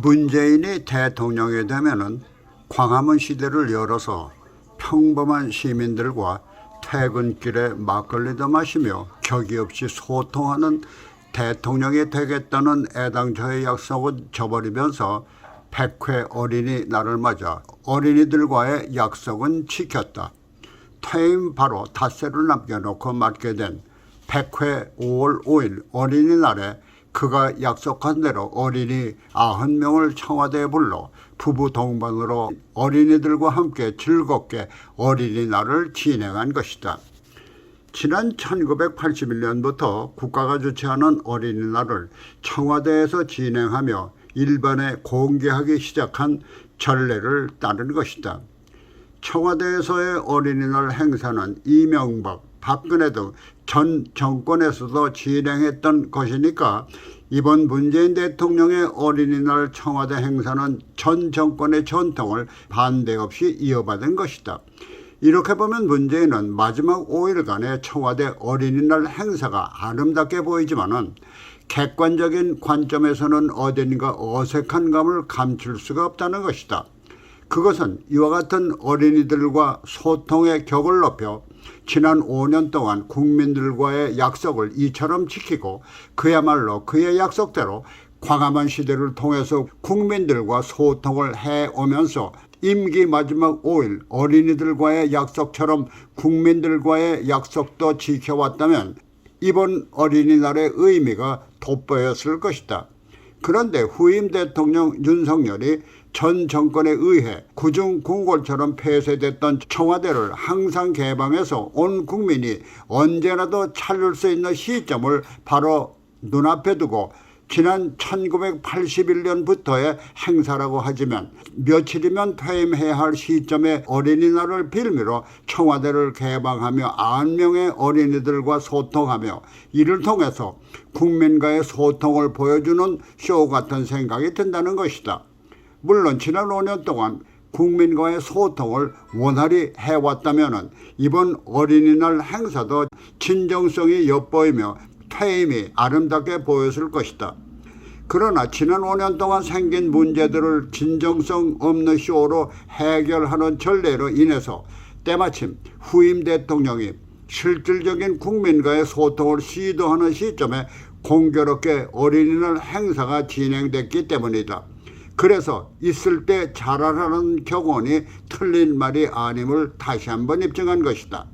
문재인이 대통령이 되면은 광화문 시대를 열어서 평범한 시민들과 퇴근길에 막걸리도 마시며 격이 없이 소통하는 대통령이 되겠다는 애당초의 약속은 저버리면서 백회 어린이 날을 맞아 어린이들과의 약속은 지켰다. 퇴임 바로 닷새를 남겨놓고 맞게 된 100회 5월 5일 어린이날에 그가 약속한 대로 어린이 90명을 청와대에 불러 부부 동반으로 어린이들과 함께 즐겁게 어린이날을 진행한 것이다. 지난 1981년부터 국가가 주최하는 어린이날을 청와대에서 진행하며 일반에 공개하기 시작한 전례를 따른 것이다. 청와대에서의 어린이날 행사는 이명박, 박근혜 등전 정권에서도 진행했던 것이니까 이번 문재인 대통령의 어린이날 청와대 행사는 전 정권의 전통을 반대 없이 이어받은 것이다. 이렇게 보면 문재인은 마지막 5일간의 청와대 어린이날 행사가 아름답게 보이지만은 객관적인 관점에서는 어딘가 어색한 감을 감출 수가 없다는 것이다. 그것은 이와 같은 어린이들과 소통의 격을 높여 지난 5년 동안 국민들과의 약속을 이처럼 지키고 그야말로 그의 약속대로 광화문 시대를 통해서 국민들과 소통을 해오면서 임기 마지막 5일 어린이들과의 약속처럼 국민들과의 약속도 지켜왔다면 이번 어린이날의 의미가 돋보였을 것이다. 그런데 후임 대통령 윤석열이 전 정권에 의해 구중 궁궐처럼 폐쇄됐던 청와대를 항상 개방해서 온 국민이 언제나도 찾을 수 있는 시점을 바로 눈앞에 두고 지난 1981년부터의 행사라고 하지만 며칠이면 퇴임해야 할 시점에 어린이날을 빌미로 청와대를 개방하며 9명의 어린이들과 소통하며 이를 통해서 국민과의 소통을 보여주는 쇼 같은 생각이 든다는 것이다. 물론 지난 5년 동안 국민과의 소통을 원활히 해왔다면 이번 어린이날 행사도 진정성이 엿보이며 퇴임이 아름답게 보였을 것이다. 그러나 지난 5년 동안 생긴 문제들을 진정성 없는 쇼로 해결하는 전례로 인해서 때마침 후임 대통령이 실질적인 국민과의 소통을 시도하는 시점에 공교롭게 어린이날 행사가 진행됐기 때문이다. 그래서 있을 때 잘하라는 격언이 틀린 말이 아님을 다시 한번 입증한 것이다.